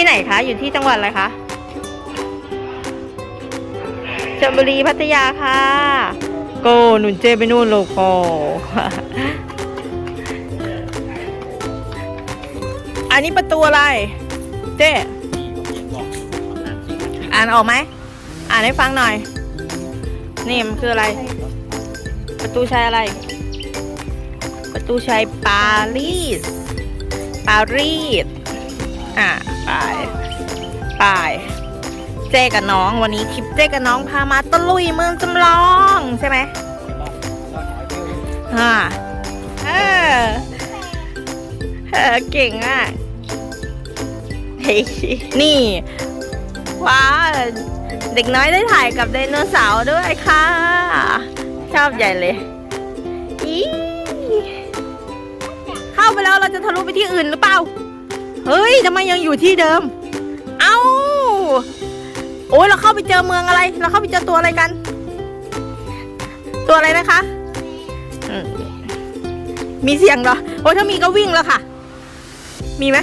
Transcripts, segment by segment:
ที่ไหนคะ อยู่ที่จังหวัดอะไรคะชลบุรีพัทยาค่ะ โกหนุนเจไปนู่นโลโกอันนี้ประตูอะไร เจ๊อ่านออกไหม อ่านให้ฟังหน่อย นี่มันคืออะไร ประตูชัยอะไร ประตูชัยปารีส ปารีส อะ ไปไปเจ๊กับน้องวันนี้คลิปเจ๊กับน้องพามาตะลุยเมืองจำลองใช่ไหมอ่าเออเออเก่งอะเฮ้ยนี่ ว้าวเด็กน้อยได้ถ่ายกับไดโนเสาร์ด้วยค่ะ ชอบใหญ่เลยอีเข้าไปแล้วเราจะทะลุไปที่อื่นหรือเปล่า เฮ้ยทำไมยังอยู่ที่เดิม เอ้า โอ้ยเราเข้าไปเจอเมืองอะไร เราเข้าไปเจอตัวอะไรกัน ตัวอะไรนะคะอืมมีเสียงเหรอ โอ้ยถ้ามีก็วิ่งแล้วค่ะ มีไหม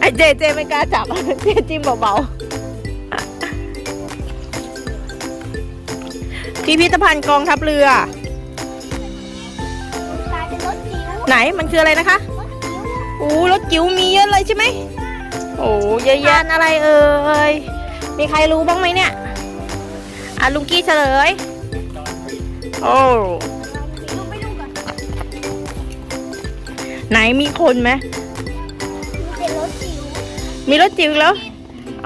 ไอเจเจไม่กล้าจับ เจจิ้มเบาๆพิพิธภัณฑ์กองทัพเรือ กลายเป็นรถจิ๋วไหนมันคืออะไรนะคะรถจิ๋วอู้รถ จิ๋วมีเยอะเลยใช่ไหมโอ้เยอะแยะอะไรเอ่ยมีใครรู้บ้างไหมเนี่ยอะลุงกี้เฉลยโอ้ดูไปดูก่อนไหนมีคนไหมมีเป็นรถจิ๋วมีรถจิ๋วแล้ว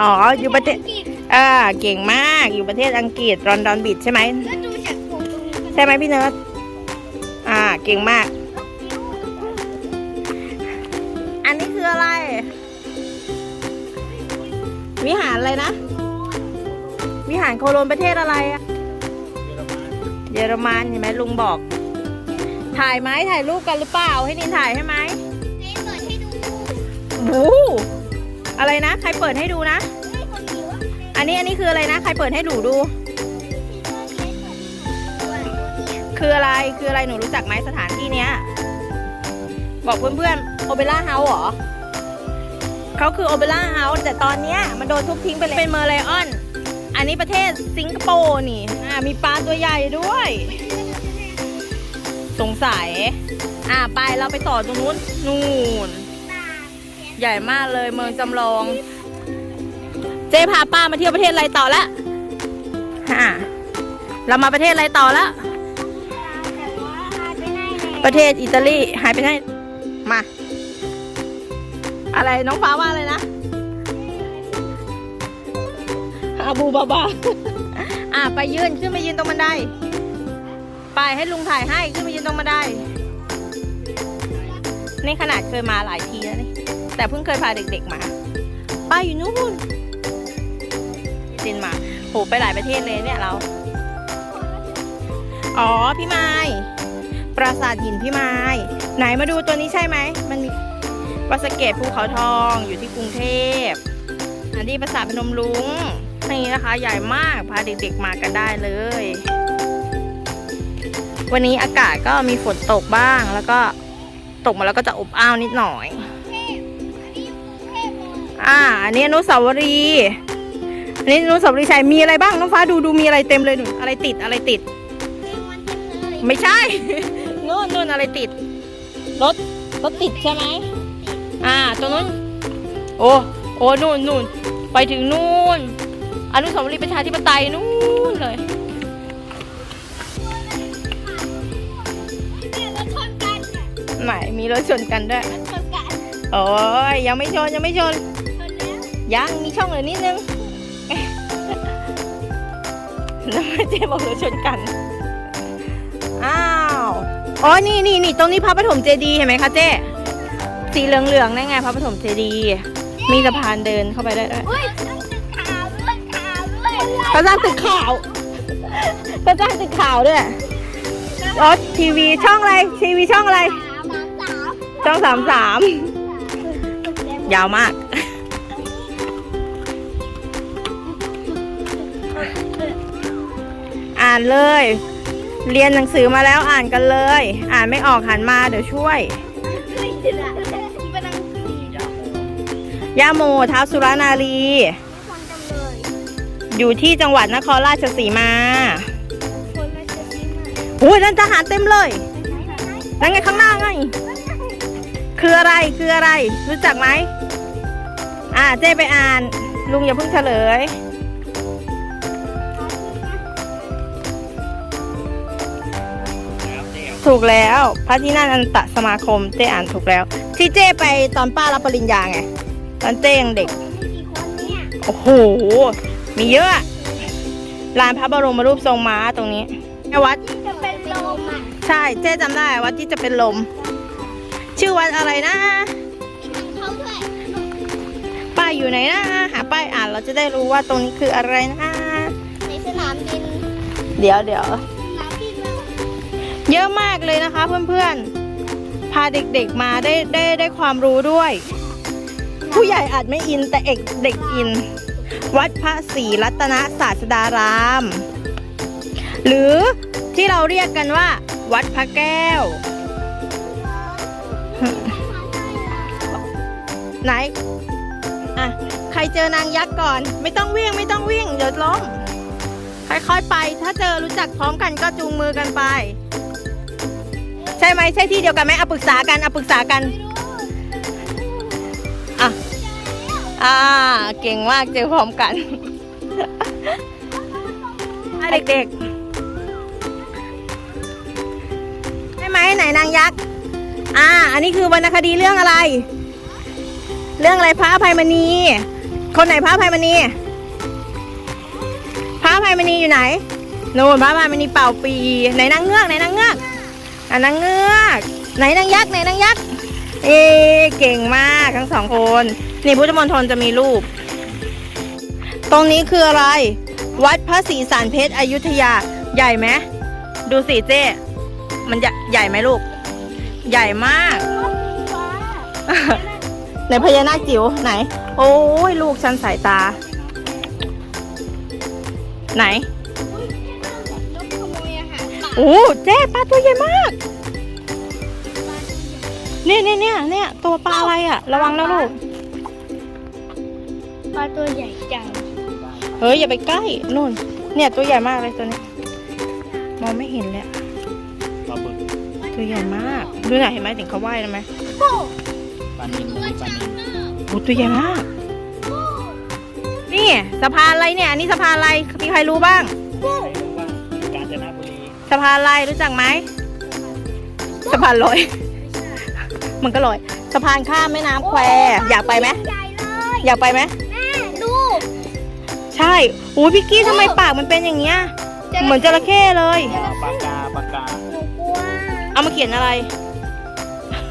อ๋ออยู่ประเทศอังกฤษอ่าเก่งมากอยู่ประเทศอังกฤษรอนดอนบิดใช่ไหมแล้วดูจากตรงตรงนี้ก็ใช่ไหมพี่เนิร์ดอ่าเก่งมาก อันนี้คืออะไร วิหารอะไรนะ วิหารโคโลนประเทศอะไรอะเยอรมันเห็นไหมลุงบอก ถ่ายไหมถ่ายรูปกันหรือเปล่า ให้นินถ่ายให้ไหมเจ๊เปิดให้ดูบูอะไรนะ ใครเปิดให้ดูนะเฮ้ยคนจิ๋วอะอันนี้อันนี้คืออะไรนะ ใครเปิดให้หนูดู คืออะไรคืออะไรหนูรู้จักไหมสถานที่เนี้ย บอกเพื่อนๆโอเปร่าเฮาส์เหรอ เขาคือโอเปร่าเฮาส์แต่ตอนเนี้ยมันโดนทุบทิ้งไปเลยเป็นเมอร์ไลออน อันนี้ประเทศสิงคโปร์นี่อ่ามีปลาตัวใหญ่ด้วย สงสัย อ่าไปเราไปต่อตรงนู้นนู่น ใหญ่มากเลยเมืองจำลอง เจ๊พาป้ามาเที่ยวประเทศอะไรต่อละอ่าเรามาประเทศอะไรต่อละแต่ว่าหายไปไหนแล้วประเทศอิตาลีหายไปไหนมา อะไรน้องฟ้าว่าอะไรนะอาบูบาบา อะไปยืนขึ้นไปยืนตรงบันได ไปให้ลุงถ่ายให้ขึ้นไปยืนตรงบันไดนี่ขนาดเคยมาหลายทีแล้วนี่ แต่เพิ่งเคยพาเด็กๆมาป้าอยู่นู่นเดนมาร์กโหไปหลายประเทศเลยเนี่ยเรา อ๋อพี่ไม้ปราสาทหินพี่ไม้ไหนมาดูตัวนี้ใช่ไหม มันมี วัดสะเกตภูเขาทองอยู่ที่กรุงเทพอันนี้ปราสาทพนมรุง้งนี่นะคะใหญ่มากพาเด็กๆมากันได้เลย วันนี้อากาศก็มีฝนตกบ้างแล้วก็ตกมาแล้วก็จะอบอ้าวนิดหน่อย อ่า อันนี้อนุสาวรีย์อันนี้อนุสาวรีย์ชัยมีอะไรบ้างน้องฟ้าดูดูมีอะไรเต็มเลยหนูอะไรติดอะไรติด ไม่ใช่นู่นนู่นอะไรติดรถรถติดใช่ไหม อ่าตรงนู้น โอ้ โอ้ นู่นนู่นไปถึงนู่น อนุสาวรีย์ประชาธิปไตยนู่นเลยเนี่ยรถชนกันเนี่ยไหน มีรถชนกันด้วยรถชนกันโอ้ยยังไม่ชน ยังไม่ชนชนแล้วยัง มีช่องเหลือนิดนึงน้ำเจ๊บอกรถชนกัน อ้าว อ๋อ นี่นี่นี่ตรงนี้พระปฐมเจดีย์เห็นไหมคะเจ๊ สีเหลืองๆนั่นไงพระปฐมเจดีย์มีสะพานเดินเข้าไปได้ด้วยเฮ้ยต้องตึกขาวด้วยขาวด้วยเขาสร้างตึกขาวเขาสร้างตึกขาวด้วยอ๋อทีวีช่องอะไรทีวีช่องอะไรสามสามสามช่องสามสามยาวมาก อ่านเลย เรียนหนังสือมาแล้วอ่านกันเลย อ่านไม่ออกหันมาเดี๋ยวช่วยเฮ้ ยเดี๋ยวนะเป็นอังกฤษเหรอย่าโมท้าวสุรานารี คนจำเลยอยู่ที่จังหวัดนครราชสีมาคนมาเจอที่ไหนโอ้ยนั่นทหารเต็มเลยไหนไหนไหนนั่นไงข้างหน้าไง คืออะไรคืออะไร รู้จักไหมอ่าเจ๊ไปอ่าน ลุงอย่าเพิ่งเฉลย ถูกแล้วพระที่นั่นอันตสมาคมเจ๊อ่านถูกแล้ว ที่เจ๊ไปตอนป้ารับปริญญาไง ตอนเจ๊ยังเด็กมีกี่คนเนี่ยโอ้โห มีเยอะ ลานพระบรมรูปทรงม้าตรงนี้แม่วัด จะเป็นลมอะใช่ เจ๊จำได้วัดที่จะเป็นลม ชื่อวัดอะไรนะมีทางเข้าด้วยป้ายอยู่ไหนนะ หาป้ายอ่านเราจะได้รู้ว่าตรงนี้คืออะไรนะ ในสนามบินเดี๋ยวเดี๋ยว สนามบินเราเยอะมากเลยนะคะเพื่อนๆ พาเด็กๆมาได้ได้ได้ความรู้ด้วย ผู้ใหญ่อาจไม่อินแต่เอกเด็กอิน วัดพระศรีรัตนศาสดาราม หรือที่เราเรียกกันว่า วัดพระแก้ว ไหน อะ ใครเจอนางยักษ์ก่อน ไม่ต้องวิ่งไม่ต้องวิ่งเดี๋ยวล้มค่อยๆไป ถ้าเจอรู้จักพร้อมกันก็จูงมือกันไป ใช่ไหมใช่ที่เดียวกันไหมเอาปรึกษากันเอาปรึกษากัน อ่า เก่งมากเจอพร้อมกันอะเด็กๆใช่ไหมไหนนางยักษ์ อ่า อันนี้คือวรรณคดีเรื่องอะไร เรื่องอะไรพระอภัยมณี คนไหนพระอภัยมณี พระอภัยมณีอยู่ไหนนู่นพระอภัยมณีเป่าปี ไหนนางเงือกไหนนางเงือก อะนางเงือก ไหนนางยักษ์ไหนนางยักษ์ เอ๊ะเก่งมากทั้งสองคน นี่พุทธมณฑลจะมีรูป ตรงนี้คืออะไร วัดพระศรีสารเพชรอยุธยา ใหญ่ไหมดูสิเจ้มันใหญ่ใหญ่ไหมลูก ใหญ่มากไหนพญานาคจิ๋วไหน โอ้ยลูกฉันสายตา ไหนนกขโมยอาหารป่าโอ้เจ๊ปลาตัวใหญ่มาก เนี่ยเนี่ยเนี่ยเนี่ยตัวปลาอะไรอะระวังนะลูก ปลาตัวใหญ่จัง เฮ้ยอย่าไปใกล้นู่น เนี่ยตัวใหญ่มากเลยตัวนี้ มองไม่เห็นเลยอะปลาบึกตัวใหญ่มาก ดูหน่อยเห็นไหมถึงเขาว่ายได้ไหมปลานิลมีปลานิลโอ้ตัวใหญ่มาก นี่สะพานอะไรเนี่ย อันนี้สะพานอะไร มีใครรู้บ้างใครรู้บ้างกาญจนบุรี สะพานอะไรรู้จักไหม สะพานลอย มันก็ลอยสะพานข้ามแม่น้ำแควอยากไปไหมใหญ่เลยอยากไปไหมแม่ดู ใช่โอ้ยพี่กี้ทำไมปากมันเป็นอย่างเงี้ยเหมือนจระเข้เลยอ่าปลากาปลากาหนูกลัวเอามาเขียนอะไร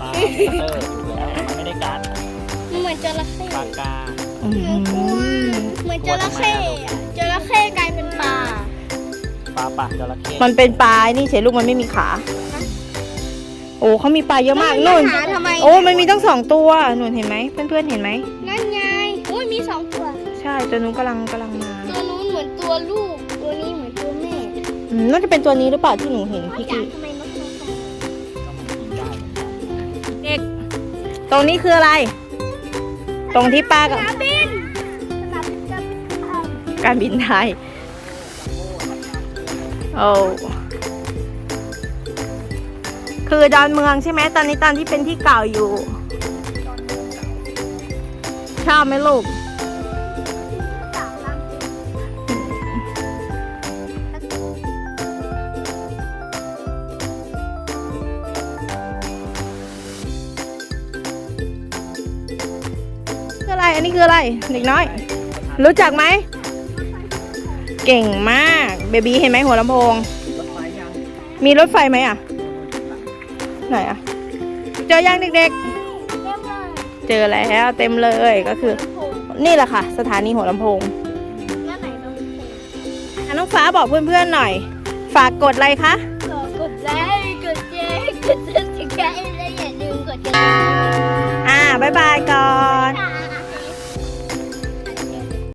ปลาคัตเตอร์อยู่แล้วมันไม่ได้กัดมันเหมือนจระเข้ปลากาอืมเหมือนจระเข้อะจระเข้กลายเป็นปลาปลาปากจระเข้มันเป็นปลาไอ้นี่เฉยลูกมันไม่มีขา โอ้เขามีปลาเยอะมากนู่นหาทำไม โอ้มันมีตั้งสองตัวนู่นเห็นไหมเพื่อนๆเห็นไหมนั่นไงโอ้ยมีสองตัว ใช่ตัวนู้นกำลังกำลังมาตัวนู้นเหมือนตัวลูก ตัวนี้เหมือนตัวแม่อืมน่าจะเป็นตัวนี้หรือเปล่าที่หนูเห็นพี่จ๋ากี้ทำไมนกตัวสองก็มันกินได้เหมือนกันเด็กตรงนี้คืออะไร ตรงที่ป้ากับสนามบินสนามบินจะบินผ่านการบินไทยโอ้ คือดอนเมืองใช่ไหมตอนนี้ตอนที่เป็นที่เก่าอยู่ ชอบไหมลูกอะไร อันนี้คืออะไร เด็กน้อย รู้จักไหม เก่งมาก เบบี้เห็นไหมหัวลำโพง มีรถไฟไหมอะ ไหนอะเจอยังเด็กเรียบร้อยๆเจอแล้วเต็มเลยก็คือโอ้โหนี่แหละค่ะ สถานีหัวลำโพงแล้วไหนลำโพงอะน้องฟ้าบอกเพื่อนๆหน่อย ฝากกดอะไรคะขอกดไลค์กดแชร์กดซับสไครต์และอย่าลืมกดกระดิ่งอ่าบ๊ายบายก่อนค่ะ